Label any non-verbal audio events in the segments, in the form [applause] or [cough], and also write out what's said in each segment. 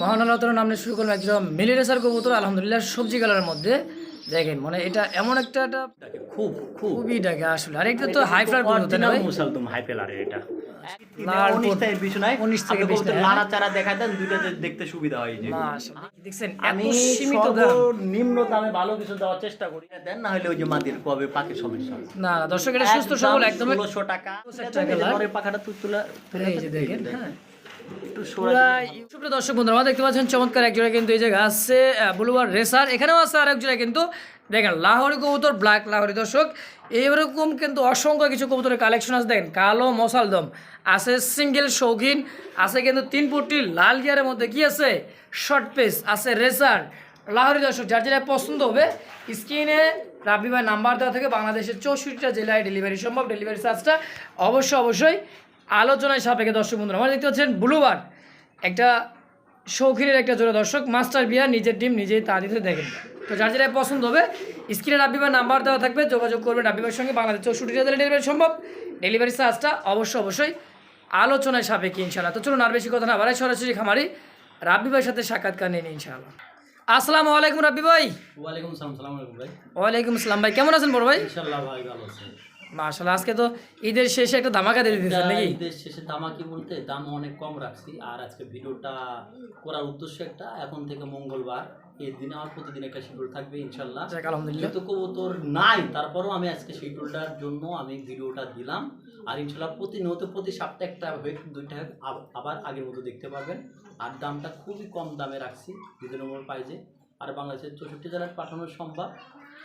মহান আল্লাহ তাআলার নাম শুরু করলাম একজন মিলি রেসার কবুতর আলহামদুলিল্লাহ সবজি কালারের মধ্যে। দেখেন মানে এটা এমন একটা খুব খুব খুবই ডাকে আসলে। আর একটা তো হাই ফ্লার কবুতর না মুসালদম হাই ফেলারের এটা। হয়। দর্শক এটা সুস্থ সবল একদম টাকা। তুলে দেখেন। হ্যাঁ। সুপ্রিয় দর্শক বন্ধুরা আমরা দেখতে পাচ্ছেন চমৎকার এক জোড়া কিন্তু এই জায়গা আছে বুলুবার রেসার এখানেও আছে আরেক জোড়া কিন্তু। দেখেন লাহোরি কবুতর ব্ল্যাক লাহোরি দর্শক। এইরকম কিন্তু অসংখ্য কিছু কবুতরের কালেকশন আছে। দেখেন কালো মশালদম। আছে সিঙ্গেল শৌখিন আছে কিন্তু তিন ফুটটি লাল গিয়ারের মধ্যে কি আছে? শর্ট পেস আছে রেসার লাহোরি দর্শক যার যেটা পছন্দ হবে স্ক্রিনে রাবি ভাই নাম্বার দেওয়া থেকে বাংলাদেশের চৌষট্টিটা জেলায় ডেলিভারি সম্ভব। ডেলিভারি চার্জটা অবশ্যই অবশ্যই আলোচনায় সাপেক্ষে দর্শক বন্ধুরা আমরা দেখতে পাচ্ছেন ব্লুবার একটা শৌখিনের একটা জোড়া দর্শক মাস্টার বিয়া নিজের টিম নিজেই তা দিতে দেখেন। তো যার যেটা পছন্দ হবে স্ক্রিনে রাব্বিবার নাম্বার দেওয়া থাকবে যোগাযোগ করবেন রাব্বিবার সঙ্গে বাংলাদেশ চৌষট্টি ডেলিভারি সম্ভব। ডেলিভারি চার্জটা অবশ্যই অবশ্যই আলোচনায় সাপেক্ষে ইনশাল্লাহ তো চলুন আর বেশি কথা না বাড়াই সরাসরি খামারি রাব্বি ভাইয়ের সাথে সাক্ষাৎকার নিয়ে নিই ইনশাআল্লাহ। আসসালামু আলাইকুম রাব্বি ভাই। ওয়ালাইকুম সালাম সালাম ভাই। ওয়ালাইকুম আসসালাম ভাই কেমন আছেন বড় ভাই? ইনশাল্লাহ ভাই ভালো আছে। মাশাল্লাহ আজকে তো ঈদের শেষে একটা ধামাকা দিয়ে দিতেছেন নাকি? ঈদের শেষে দামা কি বলতে দাম অনেক কম রাখছি আর আজকে ভিডিওটা করার উদ্দেশ্য একটা এখন থেকে মঙ্গলবার এই দিনে আমার প্রতিদিন একটা শিডিউল থাকবে ইনশাল্লাহ আলহামদুলিল্লাহ। যেহেতু কবুতর নাই তারপরেও আমি আজকে শিডিউলটার জন্য আমি ভিডিওটা দিলাম আর ইনশাল্লাহ প্রতিনিয়ত প্রতি সপ্তাহে একটা হয়ে দুইটা আবার আগের মতো দেখতে পাবেন। আর দামটা খুবই কম দামে রাখছি রিজনেবল প্রাইজে আর বাংলাদেশের চৌষট্টি জেলায় পাঠানো সম্ভব।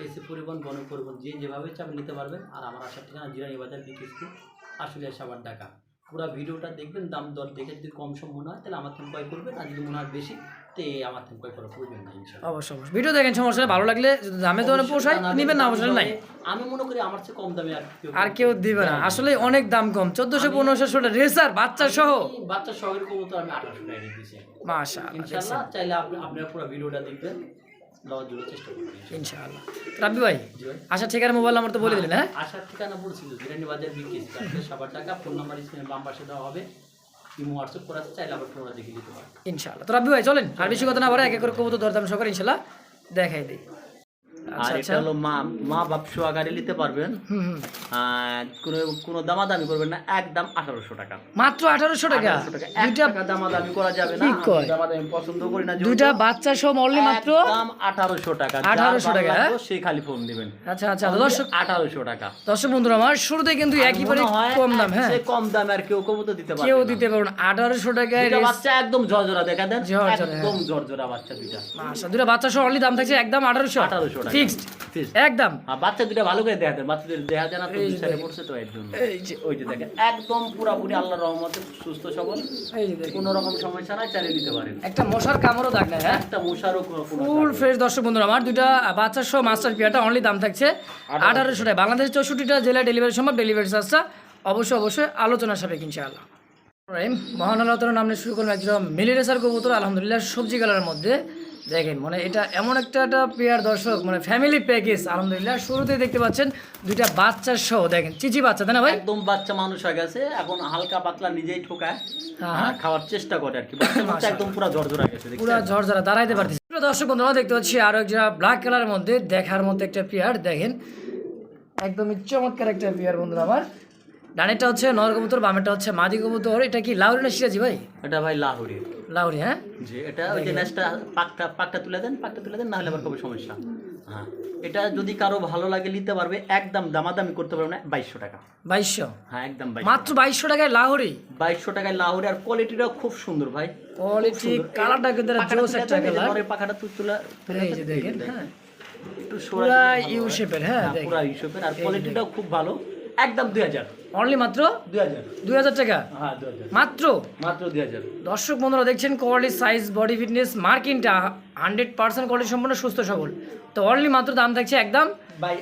এসি পরিবহন গণ পরিবহন যে যেভাবে চাপে নিতে পারবেন আর আমার আসার ঠিকানা জিরানি বাজার বিকেসি আসলে সাবার ঢাকা। পুরো ভিডিওটা দেখবেন দাম দর দেখে যদি কম সম মনে হয় তাহলে আমার থেকে ক্রয় করবেন আর যদি মনে হয় বেশি তো আমার থেকে ক্রয় করা প্রয়োজন না অবশ্যই অবশ্যই। ভিডিও দেখেন সমস্যা ভালো লাগলে দামে তো পোষায় নিবেন না অবশ্যই নাই। আমি মনে করি আমার চেয়ে কম দামে আর কেউ আর কেউ দিবে না। আসলে অনেক দাম কম চোদ্দশো পনেরোশো ষোলো রেসার বাচ্চা সহ। বাচ্চা আমি আঠারোশো টাকা চাইলে আপনি আপনার পুরো ভিডিওটা দেখবেন। দেওয়ার জন্য চেষ্টা করবেন ইনশাআল্লাহ। রাব্বি ভাই জি ভাই। ঠিকানা মোবাইল নাম্বার তো বলে দিলেন হ্যাঁ? ঠিকানা বাজার সাবার টাকা ফোন নাম্বার স্ক্রিনে বাম পাশে দেওয়া হবে। ইমো হোয়াটসঅ্যাপ করা আছে, চাইলে আবার ফোনটা দেখে দিতে পারেন। ইনশাআল্লাহ। তো রাব্বি ভাই চলেন। আর বেশি কথা না বলে এক এক করে কবুতর দরদাম সকাল ইনশাআল্লাহ দেখাই দিই। আর আচ্ছা এটা আচ্ছা। হলো মা মা বাপ সোয়াগারে নিতে পারবেন। কোনো কোনো দামাদামি করবেন না একদম আঠারোশো টাকা। মাত্র আঠারোশো টাকা? 1800 টাকা। এক দুইটা দামাদামি করা যাবে না। দামাদামি পছন্দ করি না দুইটা বাচ্চা সহ মরলি মাত্র? আঠারোশো টাকা। 1800 টাকা, হ্যাঁ? সে খালি ফোন দিবেন। আচ্ছা আচ্ছা দর্শক আঠারোশো টাকা। দর্শক বন্ধুরা আমার শুরুতে কিন্তু হয় কম দাম হ্যাঁ? কম দামে আর কেউ কবুতর দিতে পারবে কেউ দিতে পারব না। আঠারোশো টাকায় বাচ্চা একদম ঝরঝরা দেখা দেন? একদম ঝরঝরা বাচ্চা দুইটা। আচ্ছা দুটা বাচ্চা সহ অনলি দাম থাকছে একদম আঠারোশো। 1800 টাকা। ফিক্সড। একদম। আর বাচ্চা দুইটা ভালো করে দেখা দেন বাচ্চা দুইটা দেখা যায় না তো বিচারে পড়ছে তো এর জন্য। ওই যে দেখেন। একদম পুরাপুরি আল্লাহর রহমতে সুস্থ সবল। কোনো রকম সমস্যা নাই চালিয়ে নিতে পারেন। একটা মশার কামড়ও দাগ নাই হ্যাঁ? একটা মশারও ফুল ফ্রেশ দর্শক বন্ধুরা আমার দুইটা বাচ্চা সহ মাস্টার পিয়াটা অনলি দাম থাকছে আঠারোশো। টাকা। বাংলাদেশের চৌষট্টিটা জেলায় ডেলিভারি সম্ভব ডেলিভারি চার্জটা অবশ্যই অবশ্যই আলোচনার সাপেক্ষে ইনশাআল্লাহ। মহান আল্লাহ নাম শুরু করলাম একজন মিলি রেসার কবুতর আলহামদুলিল্লাহ সবজি কালারের মধ্যে। দেখেন মানে এটা এমন একটা একটা পেয়ার দর্শক মানে ফ্যামিলি প্যাকেজ আলহামদুলিল্লাহ। শুরুতেই দেখতে পাচ্ছেন দুইটা বাচ্চার সহ দেখেন চিচি বাচ্চা তাই না ভাই? একদম বাচ্চা মানুষ হয়ে গেছে এখন হালকা পাতলা নিজেই ঠোকায় হ্যাঁ, খাওয়ার চেষ্টা করে আর কি। [laughs] একদম পুরো ঝরঝরা গেছে? পুরো ঝরঝরা দাঁড়াইতে পারতেছি। দর্শক বন্ধুরা দেখতে পাচ্ছি আরও একটা ব্ল্যাক কালারের মধ্যে দেখার মতো একটা পেয়ার দেখেন। একদমই চমৎকার একটা পেয়ার বন্ধুরা আমার। ডানেরটা হচ্ছে নর কবুতর বামেরটা হচ্ছে মাদি কবুতর। এটা কি লাউরি না সিরাজি ভাই? এটা ভাই লাহোরি। লাউরি হ্যাঁ? যে এটা ওই যে নেসটা পাকটা পাকটা তুলে দেন পাকটা তুলে দেন না হলে আবার কবে সমস্যা। হ্যাঁ এটা যদি কারও ভালো লাগে নিতে পারবে একদম দামাদামি করতে পারবে না বাইশশো টাকা। বাইশশো? হ্যাঁ একদম মাত্র বাইশশো টাকায় লাহোরি? বাইশশো টাকায় লাহোরি আর কোয়ালিটিটাও খুব সুন্দর ভাই। কোয়ালিটি কালারটা কিন্তু পাখাটা জোস তুলে একটা কালার পাখাটা তুলে এই যে দেখেন। হ্যাঁ। একটু সোরা ইউ শেপের হ্যাঁ। পুরা ইউসেপের আর কোয়ালিটিটাও খুব ভালো। একদম দুই হাজার। অনলি মাত্র দুই হাজার। দুই হাজার টাকা? হ্যাঁ দুই হাজার। মাত্র? মাত্র দুই হাজার। দর্শক বন্ধুরা দেখছেন কোয়ালিটি সাইজ বডি ফিটনেস মার্কিংটা হান্ড্রেড পার্সেন্ট কোয়ালিটি সম্পূর্ণ সুস্থ সবল। তো অনলি মাত্র দাম থাকছে একদম বাই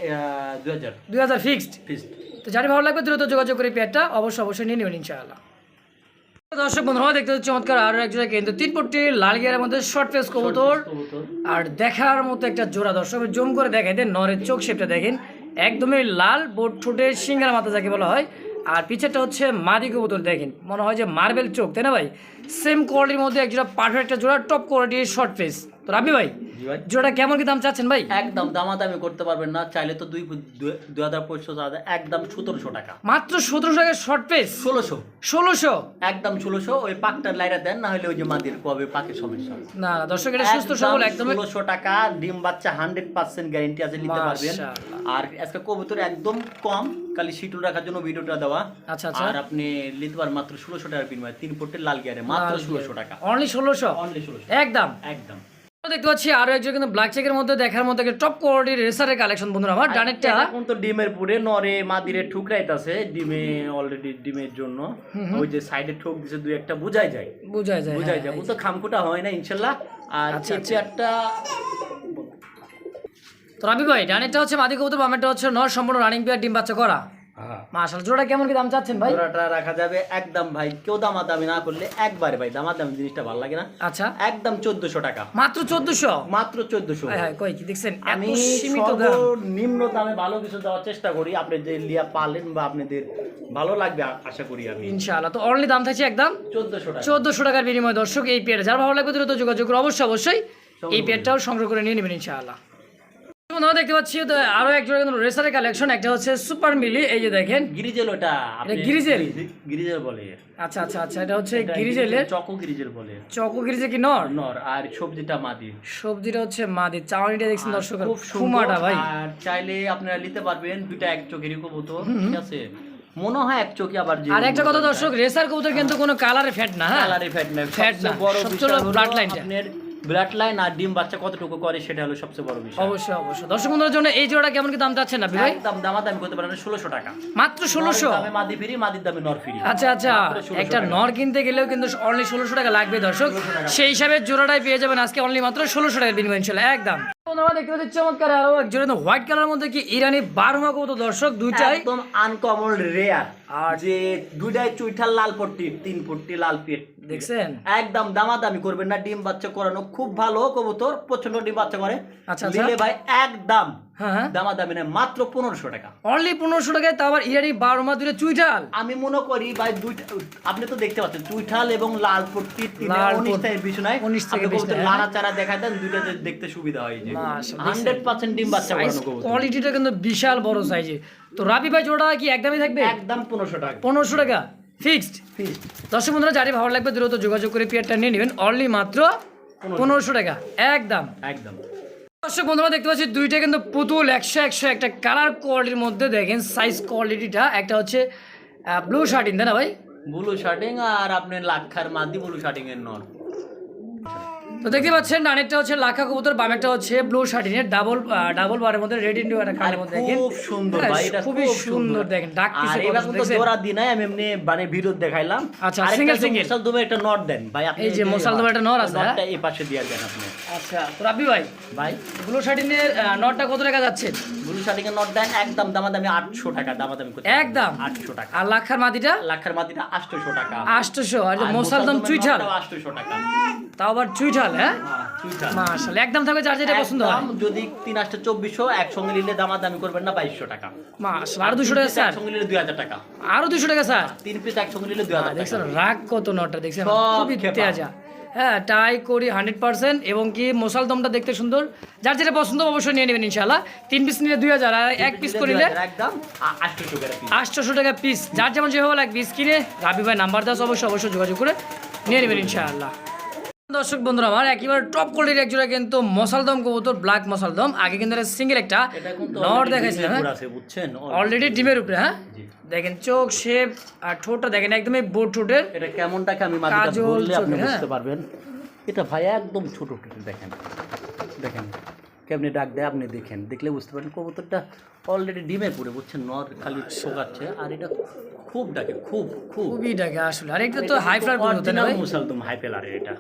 দুই হাজার। দুই হাজার ফিক্সড ফিক্সড তো যার ভালো লাগবে দ্রুত যোগাযোগ করে পেয়ারটা অবশ্যই অবশ্যই নিয়ে নেবেন ইনশাআল্লাহ। দর্শক বন্ধুরা দেখতে হচ্ছে চমৎকার আরও এক জোড়া কিন্তু তিন পট্টি লাল গিয়ারের মধ্যে শর্ট ফেস কবুতর। কবুতর। আর দেখার মতো একটা জোড়া দর্শক জুম করে দেখাই দেন নরের চোখ শেপটা দেখেন। একদমই লাল বোট ছুটে সিঙ্গার মাথা যাকে বলা হয়। আর পিছেরটা হচ্ছে মাদি কবুতর, দেখেন, মনে হয় যে মার্বেল চোখ, তাই না ভাই? সেম কোয়ালিটির মধ্যে একজোড়া পারফেক্ট একটা জোড়া টপ কোয়ালিটির শর্ট ফেস তো রাবি ভাই জোড়াটা কেমন কি দাম চাচ্ছেন ভাই? একদম দামাদামি করতে পারবেন না চাইলে তো দুই দুই- হাজার পঁচিশশো টাকা একদম সতেরোশো টাকা। মাত্র সতেরোশো টাকার শর্ট ফেস ষোলোশো। ষোলোশো? একদম ষোলোশো ওই লাইরা দেন না হলে ওই যে মাদির কবে পাকের সমস্যা। না না দর্শক এটা সুস্থ সবল একদম ষোলোশো টাকা ডিম বাচ্চা হান্ড্রেড পার্সেন্ট গ্যারেন্টি আছে নিতে পারবেন। আর আজকে কবুতর একদম কম খালি শিটুল রাখার জন্য ভিডিওটা দেওয়া। আচ্ছা আচ্ছা। আর আপনি নিতে পারেন মাত্র ষোলোশো টাকার বিনিময়ে তিন ফুটের লাল গিয়ারে মাত্র ষোলোশো টাকা। অনলি ষোলোশো? অনলি ষোলোশো। একদম? একদম। দেখতে পাচ্ছি আরও একজন কিন্তু ব্ল্যাক চেকের মধ্যে দেখার মধ্যে টপ কোয়ালিটির রেসারের কালেকশন বন্ধুরা আমার ডানেরটা। এখন তো ডিমের পুরে নরে মাদিরে ঠুকরাইতাছে ডিমে অলরেডি ডিমের জন্য। ওই যে সাইডে ঠোক দিছে দুই একটা বুঝাই যায়। বুঝাই যায় বুঝাই হ্যাঁ, যায়। তো খামখুটা হয় না ইনশাআল্লাহ আর আচ্ছা, আচ্ছা। চেয়ারটা তো রাবি ভাই ডানেরটা হচ্ছে মাদি কবুতর বামেরটা হচ্ছে নর সম্পূর্ণ রানিং পেয়ার ডিম বাচ্চা করা। মাশাল জোড়া কেমন কি দাম চাচ্ছেন ভাই? জোড়াটা রাখা যাবে একদম ভাই কেউ দামাদামি না করলে একবারে ভাই দামাদামি জিনিসটা ভালো লাগে না। আচ্ছা। একদম চোদ্দশো টাকা। মাত্র চোদ্দশো? মাত্র চোদ্দশো। হ্যাঁ হ্যাঁ কই কি দেখছেন আমি সীমিত দাম। নিম্ন দামে ভালো কিছু দেওয়ার চেষ্টা করি আপনি যে লিয়া পালেন বা আপনাদের ভালো লাগবে আশা করি আমি। ইনশাআল্লাহ তো অনলি দাম থাকছে একদম চোদ্দশো টাকা। চোদ্দশো টাকার বিনিময়ে দর্শক এই পেয়ার যার ভালো লাগবে দ্রুত যোগাযোগ করে অবশ্যই অবশ্যই এই পেয়ারটাও সংগ্রহ করে নিয়ে নেবেন ইনশাআল্লাহ। বন্ধুরা দেখতে পাচ্ছি তো আরও এক জোড়া কিন্তু রেসারের কালেকশন একটা হচ্ছে সুপার মিলি এই যে দেখেন। গিরিজেল ওটা গিরিজেল? গিরিজেল বলে। আচ্ছা আচ্ছা আচ্ছা এটা হচ্ছে গিরিজেলের চকো গিরিজেল বলে। চকো গিরিজে কি নর? নর আর সবজিটা মাদি। সবজিটা হচ্ছে মাদি। চাওয়ানিটা দেখছেন দর্শক খুব ফুমাটা ভাই। আর চাইলে আপনারা নিতে পারবেন দুইটা এক চোখেরই কবুতর ঠিক আছে? মনে হয় এক চোখে আবার আর একটা কথা দর্শক রেসার কবুতর কিন্তু কোনো কালারে ফ্যাট না হ্যাঁ? কালারে ফ্যাট Fat সবচেয়ে না, বড় সবচেয়ে বিষয় হলো হলো blood line টা। আপনার ব্লাড লাইন আর ডিম বাচ্চা কতটুকু করে সেটা হলো সবচেয়ে বড় বিষয়। অবশ্যই অবশ্যই। দর্শক বন্ধুদের জন্য এই জোড়াটা কেমন কি দাম চাচ্ছেন না ভাই একদম দামাদামি করতে পারেন ষোলোশো টাকা। মাত্র ষোলোশো? নরের দামে মাদি ফ্রি মাদির দামে নর ফ্রি। আচ্ছা আচ্ছা। একটা নর কিনতে গেলেও কিন্তু অনলি ষোলোশো টাকা লাগবে দর্শক। সেই হিসাবে জোড়াটাই পেয়ে যাবেন আজকে অনলি মাত্র ষোলোশো টাকার বিনিময় ইনশাল্লাহ। একদম। বন্ধুরা দেখতে পাচ্ছি চমৎকার আরও এক জোড়া হোয়াইট কালার মধ্যে কি ইরানি বারমা কত দর্শক দুইটাই। একদম আনকমন রেয়ার আর- আর যে দুইটাই চুইঠাল লাল পট্টি তিন পট্টি লাল পেট। দেখছেন? একদম দামাদামি করবেন না ডিম বাচ্চা করানো খুব ভালো কবুতর প্রচণ্ড ডিম বাচ্চা করে। আচ্ছা, আচ্ছা। নিলে ভাই একদম হ্যাঁ হ্যাঁ। দামাদামি নেই মাত্র পনেরোশো টাকা। অনলি পনেরোশো টাকায় তা আবার ইরানি বারমা দুটো চুইটাল আমি মনে করি ভাই দুইটা আপনি তো দেখতে পাচ্ছেন চুইঠাল এবং লাল পট্টি উনিশ থেকে বেশি নয়। 19 থেকে আপনি 20 কবুতর। লাড়া চারা দেখা দেন দুইটা দেখতে সুবিধা হয় যে। হান্ড্রেড পার্সেন্ট ডিম বাচ্চা কোয়ালিটিটা কিন্তু বিশাল বড় সাইজে তো রাবি ভাই জোড়া কি একদমই থাকবে? একদম পনেরোশো টাকা। পনেরোশো টাকা? ফিক্সড। ফিক্সড। দর্শক বন্ধুরা যারই ভালো লাগবে দ্রুত যোগাযোগ করে পেয়ারটা নিয়ে নেবেন। অনলি মাত্র পনেরোশো। টাকা। একদম। একদম। দর্শক বন্ধুরা দেখতে পাচ্ছি দুইটা কিন্তু পুতুল একশো একশো একটা কালার কোয়ালিটির মধ্যে দেখেন সাইজ কোয়ালিটিটা একটা হচ্ছে ব্লু শার্টিং তাই না ভাই? ব্লু শার্টিং আর আপনি লাক্ষার মাদি ব্লু শার্টিং এর নর তো দেখতে পাচ্ছেন ডানেরটা হচ্ছে লাখা কবুতর বামেরটা হচ্ছে ব্লু শার্টিনের ডাবল ডাবল বারের মধ্যে রেড ইন্ডিও একটা আর কালারের মধ্যে দেখেন। খুব সুন্দর হ্যাঁ, ভাই এটা খুব সুন্দর। দেখেন ডাক কিছু আর এবার তো? জোড়া দিই নাই আমি এমনি মানে ভিডিও দেখাইলাম। আচ্ছা, যে single। মুসাল একটা নট দেন। ভাই আপনি এই যে মুসাল দুবে একটা নর আছে, হ্যাঁ? নটটা এই পাশে দিয়ে দেন আপনি। আচ্ছা তো রাব্বি ভাই ভাই? ব্লু শার্টিনের নটটা কত টাকা যাচ্ছে? ব্লু শার্টিং এর নট দেন একদম দামাদামি আটশো টাকা দামাদামি করতে একদম? আটশো টাকা। আর লাখার মাদিটা লাক্ষার মাদিটা আটশোশো টাকা। আটশোশো আর যে মোসালদম চুইঠাল? আটশোশো টাকা। তাও আবার চুইঠাল? হ্যাঁ? হ্যাঁ, মাশাল একদম থাকবে যার যেটা পছন্দ হয়। যদি তিন আটটা চব্বিশশো একসঙ্গে নিলে দামাদামি করবেন না বাইশশো টাকা। মাশাল আরও দুশো টাকা স্যার। একসঙ্গে নিলে দুই হাজার টাকা। আরও দুশো টাকা স্যার। তিন পিস একসঙ্গে নিলে দুই হাজার দেখছেন রাগ কত নটটা দেখছেন? খুবই। তেজা। হ্যাঁ টাই করি হান্ড্রেড পার্সেন্ট এবং কি মশাল দমটা দেখতে সুন্দর। যার যেটা পছন্দ অবশ্যই নিয়ে নেবেন ইনশাল্লাহ তিন পিস নিলে দুই হাজার আর এক পিস করিলে একদম আটশোশো টাকা পিস যার যেমন যেভাবে লাগবে রাবি ভাই নাম্বার দাস অবশ্যই অবশ্যই যোগাযোগ করে নিয়ে নেবেন ইনশাআল্লাহ। দর্শক বন্ধুরা আমার একেবারে টপ কোয়ালিটির একজোড়া কিন্তু মশালদম কবুতর ব্ল্যাক মশালদম। আগে কিন্তু সিঙ্গেল একটা এটা নর দেখাইছিলাম হ্যাঁ? বুঝছেন? অলরেডি ডিমের উপরে হ্যাঁ? দেখেন চোখ শেপ আর ঠোঁটটা দেখেন একদমই বোট ঠোঁটের। এটা কেমনটাকে আমি কাজল বললে আপনি হ্যাঁ। বুঝতে পারবেন। এটা ভাই একদম ছোট ছোট দেখেন। দেখেন কেমনি ডাক দেয় আপনি দেখেন। দেখলে বুঝতে পারেন কবুতরটা অলরেডি ডিমে পড়ে বুঝছেন? নর খালি শোকাচ্ছে আর এটা খুব ডাকে খুব খুব। খুবই ডাকে আসলে। আর একটা তো হাই ফ্লার কবুতর না মুসালদম হাই পেলারের এটা।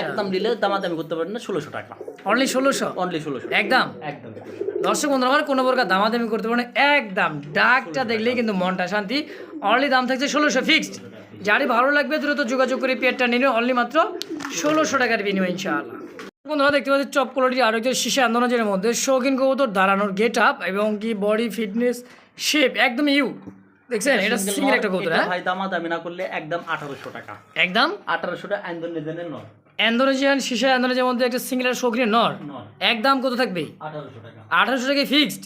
একদম নিলে দামাদামি করতে না ষোলোশো টাকা। অনলি ষোলোশো? অনলি ষোলোশো একদম। একদম। দর্শক বন্ধুরা আমার কোনো প্রকার দামাদামি করতে একদম। ডাকটা দেখলেই কিন্তু মনটা শান্তি। অনলি দাম থাকছে ষোলোশো ফিক্সড যারই ভালো লাগবে দ্রুত যোগাযোগ করে পেয়ারটা নিলে অনলি মাত্র ষোলোশো টাকার বিনিময় ইনশাআল্লাহ। বন্ধুরা দেখতে পাচ্ছি চপ কোয়ালিটি আরেকজন শিশু আন্দোলনের মধ্যে শৌখিন কবুতর দাঁড়ানোর গেট আপ এবং কি বডি ফিটনেস শেপ একদম ইউ দেখছেন? এটা সিঙ্গেল একটা কবুতর হ্যাঁ? ভাই দামাদামি না করলে একদম আঠারোশো টাকা। একদম? আঠারোশো টাকা ইন্দোনেশিয়ানের নর ইন্দোনেশিয়ান শিশা ইন্দোনেশিয়ার মধ্যে একটা সিঙ্গেল শৌখিন নর। এক দাম কত থাকবে? আঠারোশো টাকা। আঠারোশো টাকা ফিক্সড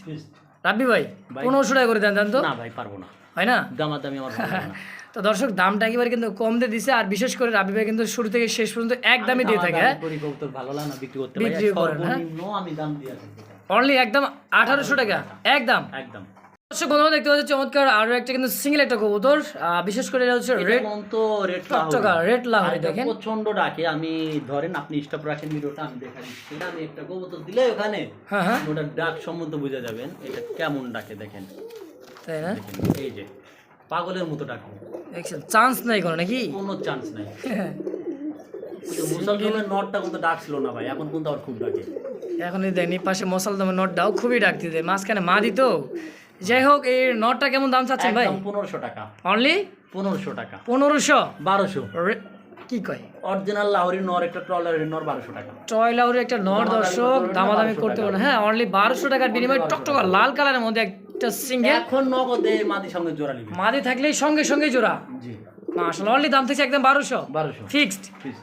রাব্বি ভাই। পনেরোশো টাকা করে দেন দেন তো। না ভাই পারব না। হয় না? দামাদামি আমার। [laughs] তো দর্শক দামটা একেবারে কিন্তু কম দিয়ে দিছে আর বিশেষ করে রাব্বি ভাই কিন্তু শুরু থেকে শেষ পর্যন্ত এক দামই দিয়ে থাকে হ্যাঁ? করি না করেন, হ্যাঁ? অনলি একদম আঠারোশো টাকা। একদম। একদম। দর্শক বন্ধুরা দেখতে পাচ্ছি চমৎকার আরও একটা কিন্তু সিঙ্গেল একটা কবুতর। বিশেষ করে এটা হচ্ছে রেড রেড তো রেড লাহোরি। দেখেন। প্রচণ্ড ডাকে। আমি ধরেন আপনি স্টপ রাখেন ভিডিওটা আমি দেখা দিচ্ছি। আমি একটা কবুতর দিলে ওখানে। হ্যাঁ হ্যাঁ। ওটা ডাক সম্বন্ধে বুঝে যাবেন। এটা কেমন ডাকে দেখেন। তাই না? এই যে পাগলের মতো ডাকে। দেখছেন চান্স নাই কোনো নাকি? কোনো চান্স নাই। মুসলমানের নটটা কিন্তু ডাক ছিল না ভাই এখন কিন্তু আবার খুব ডাকে। এখন দেখেন পাশে মশাল দামের নটটাও খুবই ডাকতে দেয়। মাঝখানে মা দিত যাই হোক এই নটটা কেমন দাম চাচ্ছেন ভাই? পনেরোশো টাকা। অনলি পনেরোশো টাকা। পনেরোশো? বারোশো। কি কয়? অরিজিনাল লাহোরি নর একটা ট্রলারের নর বারোশো টাকা। টয়লাউরের একটা নর দর্শক দামাদামি করতে। পারবেন। হ্যাঁ অনলি বারোশো টাকার বিনিময়ে টকটকা লাল কালারের মধ্যে একটা সিঙ্গেল এখন নগদে মাদির সঙ্গে জোড়া নিবি। মাদি থাকলেই সঙ্গে সঙ্গে জোড়া। জি। আসলে অনলি দাম থেকে একদম বারোশো। বারোশো। Fixed Please.